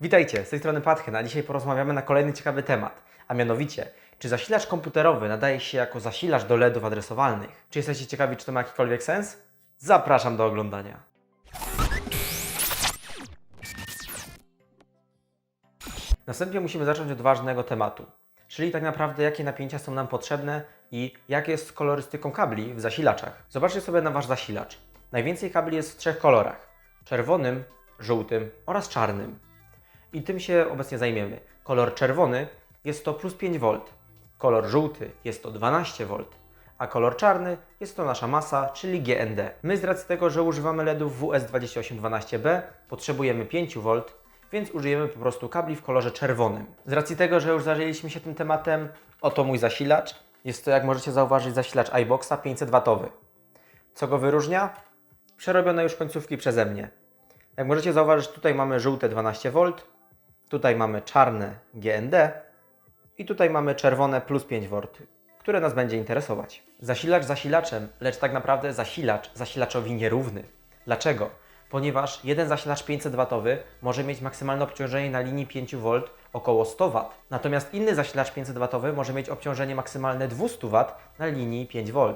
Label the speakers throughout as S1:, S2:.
S1: Witajcie, z tej strony Patchen, a dzisiaj porozmawiamy na kolejny ciekawy temat, a mianowicie, czy zasilacz komputerowy nadaje się jako zasilacz do LEDów adresowalnych? Czy jesteście ciekawi, czy to ma jakikolwiek sens? Zapraszam do oglądania. Następnie musimy zacząć od ważnego tematu, czyli tak naprawdę jakie napięcia są nam potrzebne i jak jest z kolorystyką kabli w zasilaczach. Zobaczcie sobie na Wasz zasilacz. Najwięcej kabli jest w trzech kolorach. Czerwonym, żółtym oraz czarnym. I tym się obecnie zajmiemy. Kolor czerwony jest to plus 5V, kolor żółty jest to 12V, a kolor czarny jest to nasza masa, czyli GND. My z racji tego, że używamy LEDów WS2812B, potrzebujemy 5V, więc użyjemy po prostu kabli w kolorze czerwonym. Z racji tego, że już zajęliśmy się tym tematem, oto mój zasilacz. Jest to, jak możecie zauważyć, zasilacz iBoxa 500W. Co go wyróżnia? Przerobione już końcówki przeze mnie. Jak możecie zauważyć, tutaj mamy żółte 12V, tutaj mamy czarne GND i tutaj mamy czerwone plus 5V, które nas będzie interesować. Zasilacz zasilaczem, lecz tak naprawdę zasilacz zasilaczowi nierówny. Dlaczego? Ponieważ jeden zasilacz 500W może mieć maksymalne obciążenie na linii 5V około 100W, natomiast inny zasilacz 500W może mieć obciążenie maksymalne 200W na linii 5V.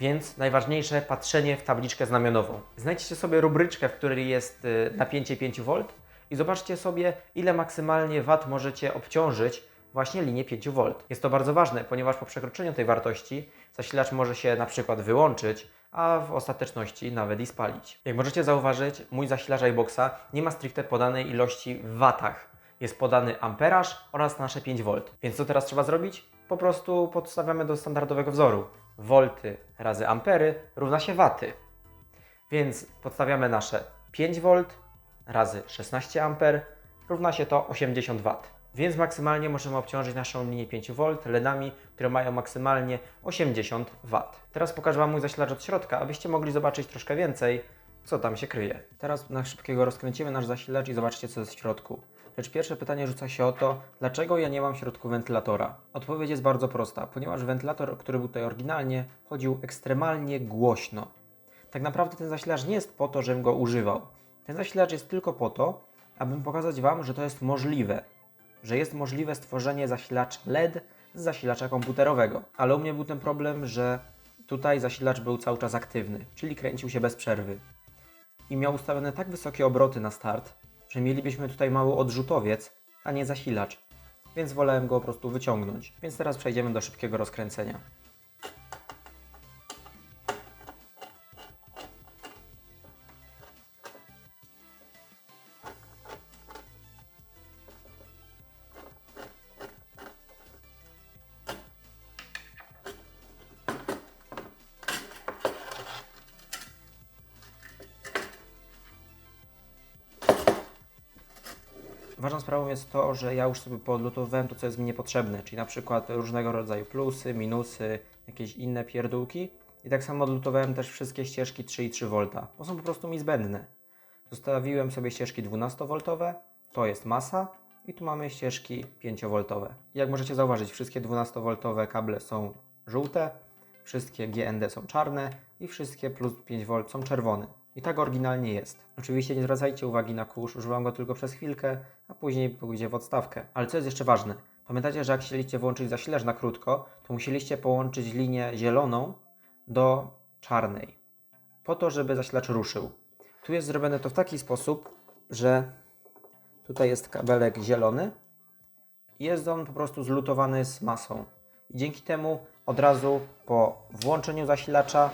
S1: Więc najważniejsze patrzenie w tabliczkę znamionową. Znajdźcie sobie rubryczkę, w której jest y, napięcie 5V i zobaczcie sobie, ile maksymalnie wat możecie obciążyć właśnie linię 5V. Jest to bardzo ważne, ponieważ po przekroczeniu tej wartości zasilacz może się na przykład wyłączyć, a w ostateczności nawet i spalić. Jak możecie zauważyć, mój zasilacz iBoxa nie ma stricte podanej ilości w watach. Jest podany amperaż oraz nasze 5V. Więc co teraz trzeba zrobić? Po prostu podstawiamy do standardowego wzoru. Wolty razy ampery równa się waty. Więc podstawiamy nasze 5V razy 16 A równa się to 80 W. Więc maksymalnie możemy obciążyć naszą linię 5V LEDami, które mają maksymalnie 80 W. Teraz pokażę Wam mój zasilacz od środka, abyście mogli zobaczyć troszkę więcej, co tam się kryje. Teraz na szybkiego rozkręcimy nasz zasilacz i zobaczcie, co jest w środku. Lecz pierwsze pytanie rzuca się o to, dlaczego ja nie mam w środku wentylatora? Odpowiedź jest bardzo prosta, ponieważ wentylator, który był tutaj oryginalnie, chodził ekstremalnie głośno. Tak naprawdę ten zasilacz nie jest po to, żebym go używał. Ten zasilacz jest tylko po to, abym pokazać Wam, że to jest możliwe. Że jest możliwe stworzenie zasilacza LED z zasilacza komputerowego. Ale u mnie był ten problem, że tutaj zasilacz był cały czas aktywny, czyli kręcił się bez przerwy. I miał ustawione tak wysokie obroty na start, że mielibyśmy tutaj mały odrzutowiec, a nie zasilacz. Więc wolałem go po prostu wyciągnąć. Więc teraz przejdziemy do szybkiego rozkręcenia. Jest to, że ja już sobie podlutowałem to, co jest mi niepotrzebne, czyli na przykład różnego rodzaju plusy, minusy, jakieś inne pierdółki. I tak samo odlutowałem też wszystkie ścieżki 3,3 V, bo są po prostu mi zbędne. Zostawiłem sobie ścieżki 12V, to jest masa, i tu mamy ścieżki 5V. Jak możecie zauważyć, wszystkie 12V kable są żółte, wszystkie GND są czarne i wszystkie plus 5V są czerwone. I tak oryginalnie jest. Oczywiście nie zwracajcie uwagi na kurz, używam go tylko przez chwilkę, a później pójdzie w odstawkę. Ale co jest jeszcze ważne? Pamiętacie, że jak chcieliście włączyć zasilacz na krótko, to musieliście połączyć linię zieloną do czarnej. Po to, żeby zasilacz ruszył. Tu jest zrobione to w taki sposób, że tutaj jest kabelek zielony i jest on po prostu zlutowany z masą. I dzięki temu od razu po włączeniu zasilacza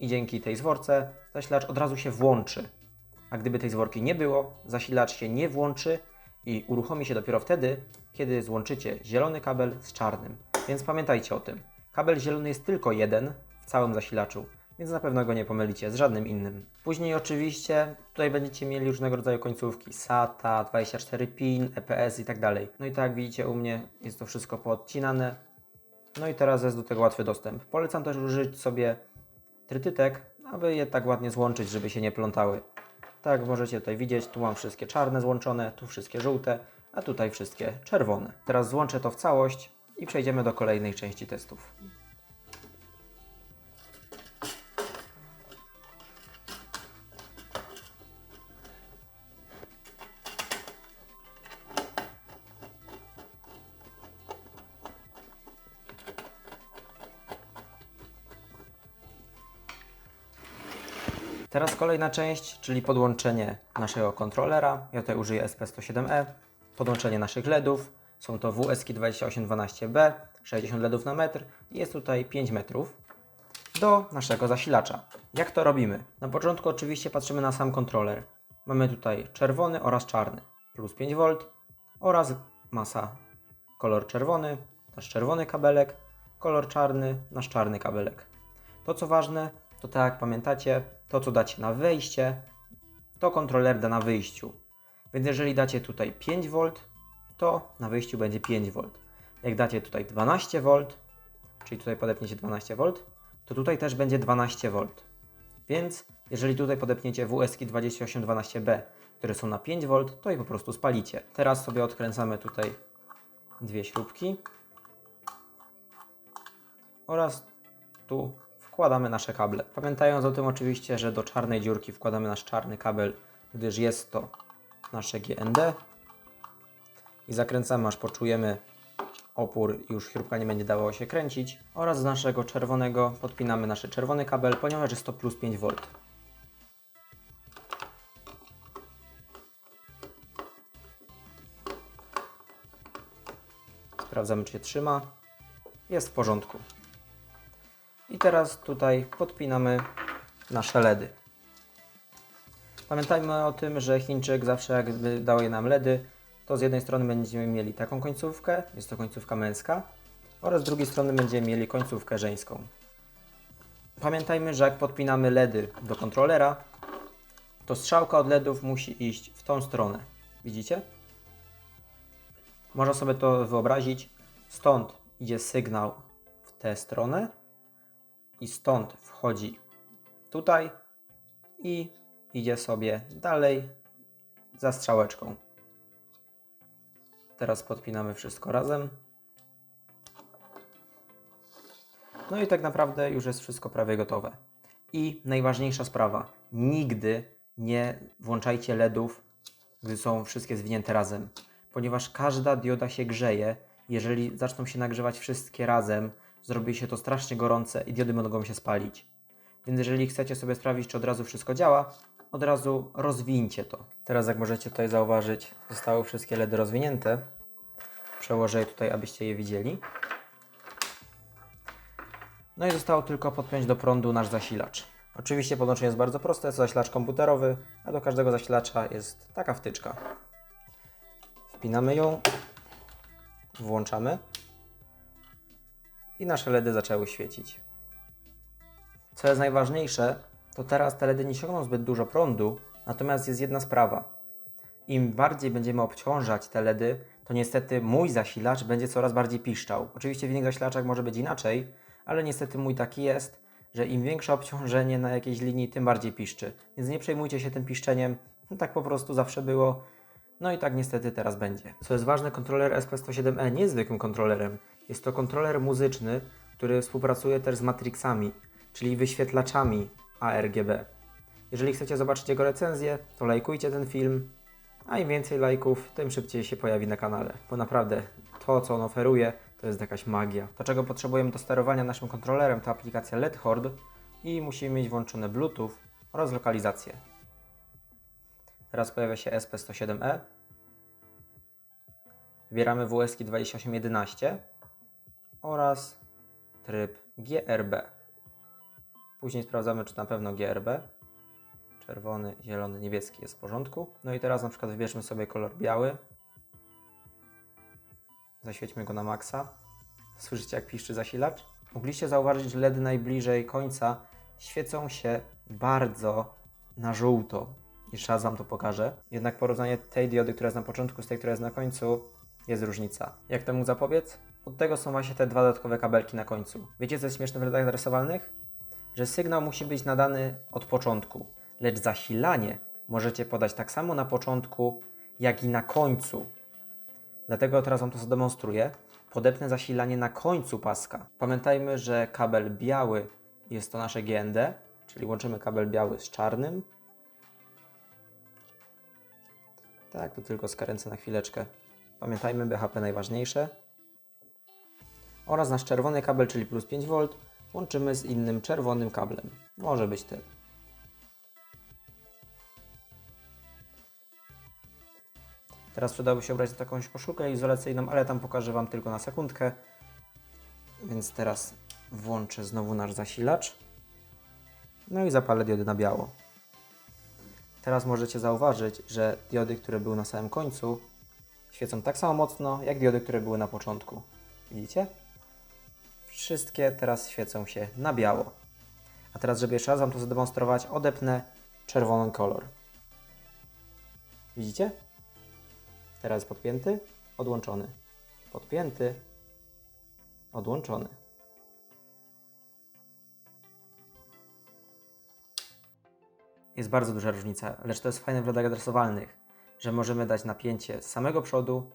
S1: i dzięki tej zworce zasilacz od razu się włączy. A gdyby tej zworki nie było, zasilacz się nie włączy i uruchomi się dopiero wtedy, kiedy złączycie zielony kabel z czarnym. Więc pamiętajcie o tym. Kabel zielony jest tylko jeden w całym zasilaczu, więc na pewno go nie pomylicie z żadnym innym. Później oczywiście tutaj będziecie mieli różnego rodzaju końcówki SATA, 24 pin, EPS i tak dalej. No i tak jak widzicie u mnie jest to wszystko poodcinane. No i teraz jest do tego łatwy dostęp. Polecam też użyć sobie trytytek, aby je tak ładnie złączyć, żeby się nie plątały. Tak możecie tutaj widzieć, tu mam wszystkie czarne złączone, tu wszystkie żółte, a tutaj wszystkie czerwone. Teraz złączę to w całość i przejdziemy do kolejnej części testów. Teraz kolejna część, czyli podłączenie naszego kontrolera. Ja tutaj użyję SP107E. Podłączenie naszych LEDów. Są to WSK 2812B, 60 LEDów na metr i jest tutaj 5 metrów do naszego zasilacza. Jak to robimy? Na początku oczywiście patrzymy na sam kontroler. Mamy tutaj czerwony oraz czarny, plus 5V oraz masa kolor czerwony, nasz czerwony kabelek, kolor czarny, nasz czarny kabelek. To co ważne, to tak pamiętacie, to co dacie na wejście, to kontroler da na wyjściu. Więc jeżeli dacie tutaj 5V, to na wyjściu będzie 5V. Jak dacie tutaj 12V, czyli tutaj podepniecie 12V, to tutaj też będzie 12V. Więc jeżeli tutaj podepniecie WSK 2812B, które są na 5V, to je po prostu spalicie. Teraz sobie odkręcamy tutaj dwie śrubki oraz tu wkładamy nasze kable. Pamiętając o tym oczywiście, że do czarnej dziurki wkładamy nasz czarny kabel, gdyż jest to nasze GND i zakręcamy aż poczujemy opór już śrubka nie będzie dawało się kręcić oraz z naszego czerwonego podpinamy nasz czerwony kabel, ponieważ jest to plus 5V. Sprawdzamy czy się trzyma. Jest w porządku. I teraz tutaj podpinamy nasze LEDy. Pamiętajmy o tym, że Chińczyk zawsze jakby daje nam LEDy, to z jednej strony będziemy mieli taką końcówkę, jest to końcówka męska, oraz z drugiej strony będziemy mieli końcówkę żeńską. Pamiętajmy, że jak podpinamy LEDy do kontrolera, to strzałka od LEDów musi iść w tą stronę. Widzicie? Można sobie to wyobrazić. Stąd idzie sygnał w tę stronę i stąd wchodzi tutaj i idzie sobie dalej za strzałeczką. Teraz podpinamy wszystko razem. No i tak naprawdę już jest wszystko prawie gotowe. I najważniejsza sprawa. Nigdy nie włączajcie LEDów, gdy są wszystkie zwinięte razem, ponieważ każda dioda się grzeje. Jeżeli zaczną się nagrzewać wszystkie razem, zrobi się to strasznie gorące i diody mogą się spalić. Więc jeżeli chcecie sobie sprawdzić, czy od razu wszystko działa, od razu rozwincie to. Teraz jak możecie tutaj zauważyć, zostały wszystkie LEDy rozwinięte. Przełożę je tutaj, abyście je widzieli. No i zostało tylko podpiąć do prądu nasz zasilacz. Oczywiście podłączenie jest bardzo proste, jest to zasilacz komputerowy, a do każdego zasilacza jest taka wtyczka. Wpinamy ją, włączamy i nasze LEDy zaczęły świecić. Co jest najważniejsze, to teraz te LEDy nie ciągną zbyt dużo prądu, natomiast jest jedna sprawa. Im bardziej będziemy obciążać te LEDy, to niestety mój zasilacz będzie coraz bardziej piszczał. Oczywiście w innych zasilaczach może być inaczej, ale niestety mój taki jest, że im większe obciążenie na jakiejś linii, tym bardziej piszczy. Więc nie przejmujcie się tym piszczeniem, no tak po prostu zawsze było. No i tak niestety teraz będzie. Co jest ważne, kontroler SP107E nie jest zwykłym kontrolerem. Jest to kontroler muzyczny, który współpracuje też z matrixami, czyli wyświetlaczami ARGB. Jeżeli chcecie zobaczyć jego recenzję, to lajkujcie ten film, a im więcej lajków, tym szybciej się pojawi na kanale. Bo naprawdę to, co on oferuje, to jest jakaś magia. To, czego potrzebujemy do sterowania naszym kontrolerem, to aplikacja LED Hord i musimy mieć włączone Bluetooth oraz lokalizację. Teraz pojawia się SP107E. Wybieramy WSK 2811 oraz tryb GRB. Później sprawdzamy, czy na pewno GRB. Czerwony, zielony, niebieski jest w porządku. No i teraz na przykład wybierzmy sobie kolor biały. Zaświećmy go na maksa. Słyszycie jak piszczy zasilacz? Mogliście zauważyć, że LEDy najbliżej końca świecą się bardzo na żółto. Raz Wam to pokażę. Jednak porównanie tej diody, która jest na początku z tej, która jest na końcu, jest różnica. Jak temu zapobiec? Od tego są właśnie te dwa dodatkowe kabelki na końcu. Wiecie co jest śmieszne w LEDach adresowalnych? Że sygnał musi być nadany od początku, lecz zasilanie możecie podać tak samo na początku, jak i na końcu. Dlatego teraz Wam to zademonstruję. Podepnę zasilanie na końcu paska. Pamiętajmy, że kabel biały jest to nasze GND, czyli łączymy kabel biały z czarnym. Tak, to tylko skręcę na chwileczkę. Pamiętajmy, BHP najważniejsze. Oraz nasz czerwony kabel, czyli plus 5V, łączymy z innym czerwonym kablem. Może być tym. Teraz przydałoby się ubrać taką koszulkę izolacyjną, ale tam pokażę Wam tylko na sekundkę. Więc teraz włączę znowu nasz zasilacz. No i zapalę diody na biało. Teraz możecie zauważyć, że diody, które były na samym końcu, świecą tak samo mocno, jak diody, które były na początku. Widzicie? Wszystkie teraz świecą się na biało. A teraz, żeby jeszcze raz Wam to zademonstrować, odepnę czerwony kolor. Widzicie? Teraz podpięty, odłączony. Podpięty, odłączony. Jest bardzo duża różnica, lecz to jest fajne w LEDach adresowalnych, że możemy dać napięcie z samego przodu,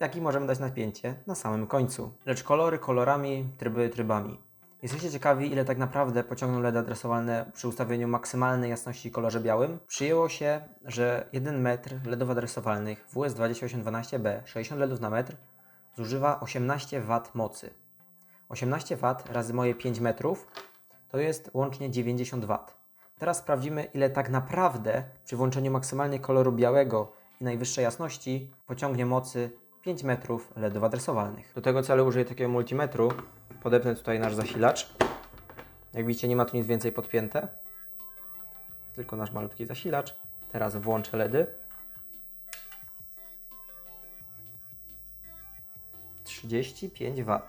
S1: jak i możemy dać napięcie na samym końcu. Lecz kolory kolorami, tryby trybami. Jesteście ciekawi, ile tak naprawdę pociągną LEDy adresowalne przy ustawieniu maksymalnej jasności kolorze białym? Przyjęło się, że 1 metr LEDów adresowalnych WS2812B 60 LEDów na metr zużywa 18 W mocy. 18 W razy moje 5 metrów to jest łącznie 90 W. Teraz sprawdzimy, ile tak naprawdę przy włączeniu maksymalnie koloru białego i najwyższej jasności pociągnie mocy 5 metrów LEDów adresowalnych. Do tego celu użyję takiego multimetru. Podepnę tutaj nasz zasilacz. Jak widzicie, nie ma tu nic więcej podpięte. Tylko nasz malutki zasilacz. Teraz włączę LEDy. 35 W.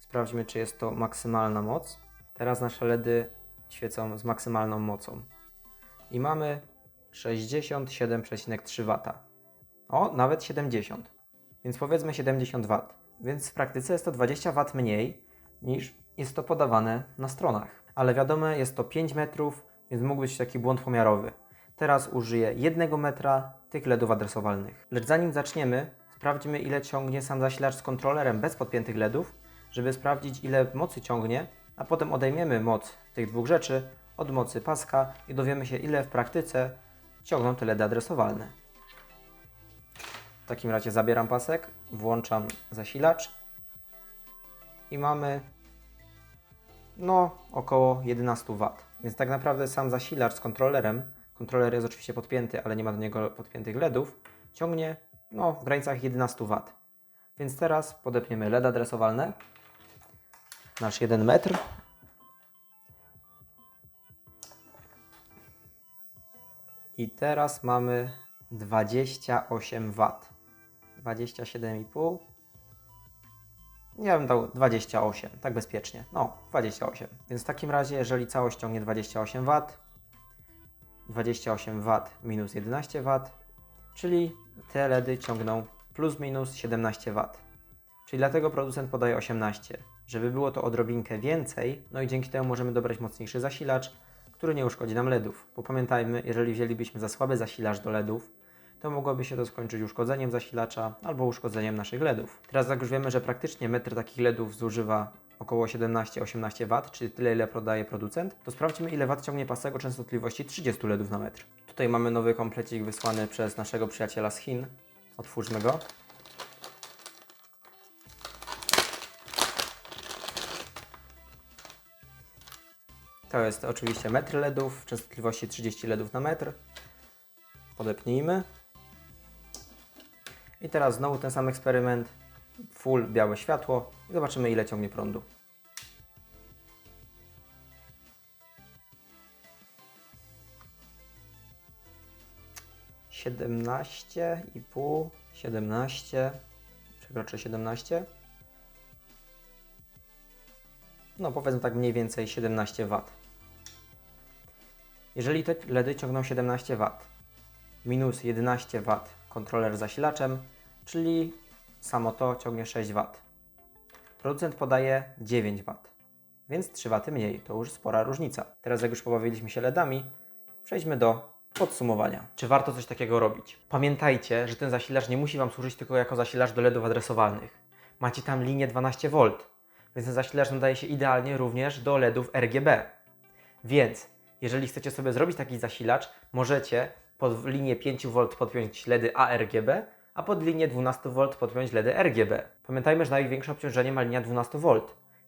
S1: Sprawdźmy, czy jest to maksymalna moc. Teraz nasze LEDy świecą z maksymalną mocą. I mamy 67,3 W. O, nawet 70. Więc powiedzmy 70 W. Więc w praktyce jest to 20 W mniej niż jest to podawane na stronach. Ale wiadomo, jest to 5 metrów, więc mógł być taki błąd pomiarowy. Teraz użyję 1 metra tych LEDów adresowalnych. Lecz zanim zaczniemy, sprawdźmy ile ciągnie sam zasilacz z kontrolerem bez podpiętych LEDów, żeby sprawdzić ile mocy ciągnie, a potem odejmiemy moc tych dwóch rzeczy od mocy paska i dowiemy się ile w praktyce ciągną te LEDy adresowalne. W takim razie zabieram pasek, włączam zasilacz i mamy no około 11 W. Więc tak naprawdę sam zasilacz z kontrolerem, kontroler jest oczywiście podpięty, ale nie ma do niego podpiętych LEDów, ciągnie no w granicach 11 W. Więc teraz podepniemy LED adresowalne, nasz 1 metr. I teraz mamy 28 W. 27,5. Ja bym dał 28, tak bezpiecznie. No, 28. Więc w takim razie, jeżeli całość ciągnie 28 W, 28 W minus 11 W, czyli te LEDy ciągną plus minus 17 W. Czyli dlatego producent podaje 18, żeby było to odrobinkę więcej, no i dzięki temu możemy dobrać mocniejszy zasilacz, który nie uszkodzi nam LEDów. Bo pamiętajmy, jeżeli wzięlibyśmy za słaby zasilacz do LEDów, to mogłoby się to skończyć uszkodzeniem zasilacza albo uszkodzeniem naszych LEDów. Teraz jak już wiemy, że praktycznie metr takich LEDów zużywa około 17-18 W, czyli tyle ile podaje producent, to sprawdźmy ile W ciągnie pasek o częstotliwości 30 LEDów na metr. Tutaj mamy nowy komplecik wysłany przez naszego przyjaciela z Chin. Otwórzmy go. To jest oczywiście metr LEDów, częstotliwości 30 LEDów na metr. Podepnijmy. I teraz znowu ten sam eksperyment. Full białe światło i zobaczymy ile ciągnie prądu. Siedemnaście i pół, siedemnaście, przekroczę siedemnaście. No powiedzmy tak mniej więcej 17 W. Jeżeli te LEDy ciągną 17 W, minus 11 W kontroler zasilaczem, czyli samo to ciągnie 6 W. Producent podaje 9 W, więc 3 W mniej, to już spora różnica. Teraz jak już pobawiliśmy się LEDami, przejdźmy do podsumowania. Czy warto coś takiego robić? Pamiętajcie, że ten zasilacz nie musi Wam służyć tylko jako zasilacz do LEDów adresowalnych. Macie tam linię 12V, więc ten zasilacz nadaje się idealnie również do LEDów RGB. Więc jeżeli chcecie sobie zrobić taki zasilacz, możecie pod linię 5V podpiąć LEDy ARGB, a pod linię 12V podpiąć LEDy RGB. Pamiętajmy, że największe obciążenie ma linia 12V,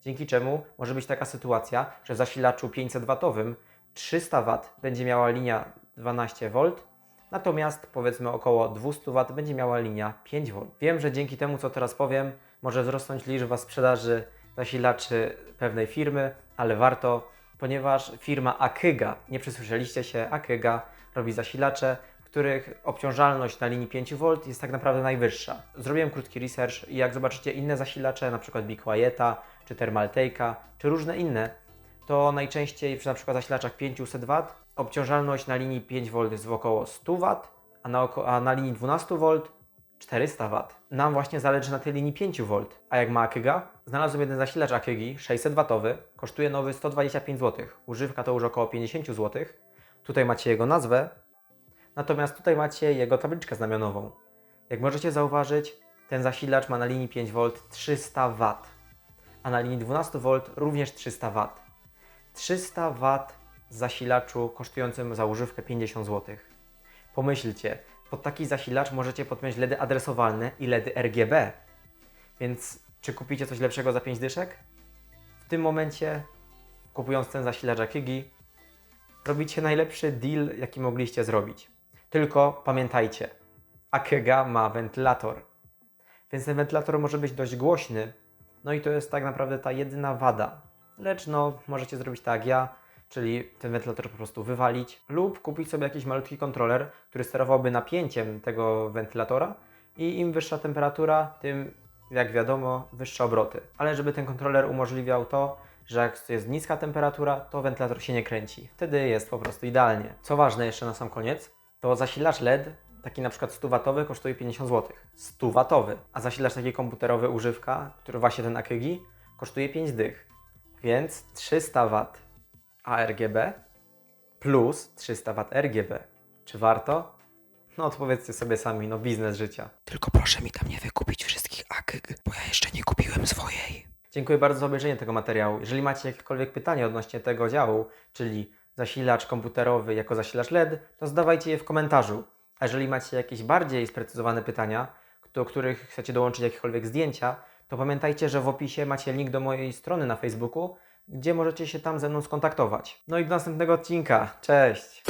S1: dzięki czemu może być taka sytuacja, że w zasilaczu 500W 300W będzie miała linia 12V, Natomiast powiedzmy około 200 W będzie miała linia 5V. Wiem, że dzięki temu, co teraz powiem, może wzrosnąć liczba sprzedaży zasilaczy pewnej firmy, ale warto, ponieważ firma Akyga, nie przesłyszeliście się, Akyga robi zasilacze, w których obciążalność na linii 5V jest tak naprawdę najwyższa. Zrobiłem krótki research i jak zobaczycie inne zasilacze, przykład Be Quieta, czy Thermaltake'a, czy różne inne, to najczęściej przy przykład zasilaczach 500 W obciążalność na linii 5V jest w około 100 W, a na, a na linii 12 V 400 W. Nam właśnie zależy na tej linii 5 V. A jak ma Akyga? Znalazłem jeden zasilacz Akygi 600 W, kosztuje nowy 125 zł. Używka to już około 50 zł. Tutaj macie jego nazwę, natomiast tutaj macie jego tabliczkę znamionową. Jak możecie zauważyć, ten zasilacz ma na linii 5V 300 W, a na linii 12V również 300 W. 300 W zasilaczu kosztującym za używkę 50 zł. Pomyślcie, pod taki zasilacz możecie podpiąć LEDy adresowalne i LEDy RGB. Więc czy kupicie coś lepszego za 5 dyszek? W tym momencie, kupując ten zasilacz Akigi, robicie najlepszy deal, jaki mogliście zrobić. Tylko pamiętajcie, Akega ma wentylator, więc ten wentylator może być dość głośny, no i to jest tak naprawdę ta jedyna wada. Lecz no, możecie zrobić tak jak ja, czyli ten wentylator po prostu wywalić lub kupić sobie jakiś malutki kontroler, który sterowałby napięciem tego wentylatora i im wyższa temperatura, tym jak wiadomo wyższe obroty. Ale żeby ten kontroler umożliwiał to, że jak jest niska temperatura, to wentylator się nie kręci. Wtedy jest po prostu idealnie. Co ważne jeszcze na sam koniec, to zasilacz LED, taki na przykład 100W kosztuje 50 zł. 100W. A zasilacz taki komputerowy używka, który właśnie ten Akygi, kosztuje 5 dych. Więc 300 W ARGB plus 300 W RGB. Czy warto? No odpowiedzcie sobie sami, no biznes życia.
S2: Tylko proszę mi tam nie wykupić wszystkich akyg, bo ja jeszcze nie kupiłem swojej.
S1: Dziękuję bardzo za obejrzenie tego materiału. Jeżeli macie jakiekolwiek pytania odnośnie tego działu, czyli zasilacz komputerowy jako zasilacz LED, to zadawajcie je w komentarzu. A jeżeli macie jakieś bardziej sprecyzowane pytania, do których chcecie dołączyć jakiekolwiek zdjęcia, to pamiętajcie, że w opisie macie link do mojej strony na Facebooku, gdzie możecie się tam ze mną skontaktować. No i do następnego odcinka. Cześć!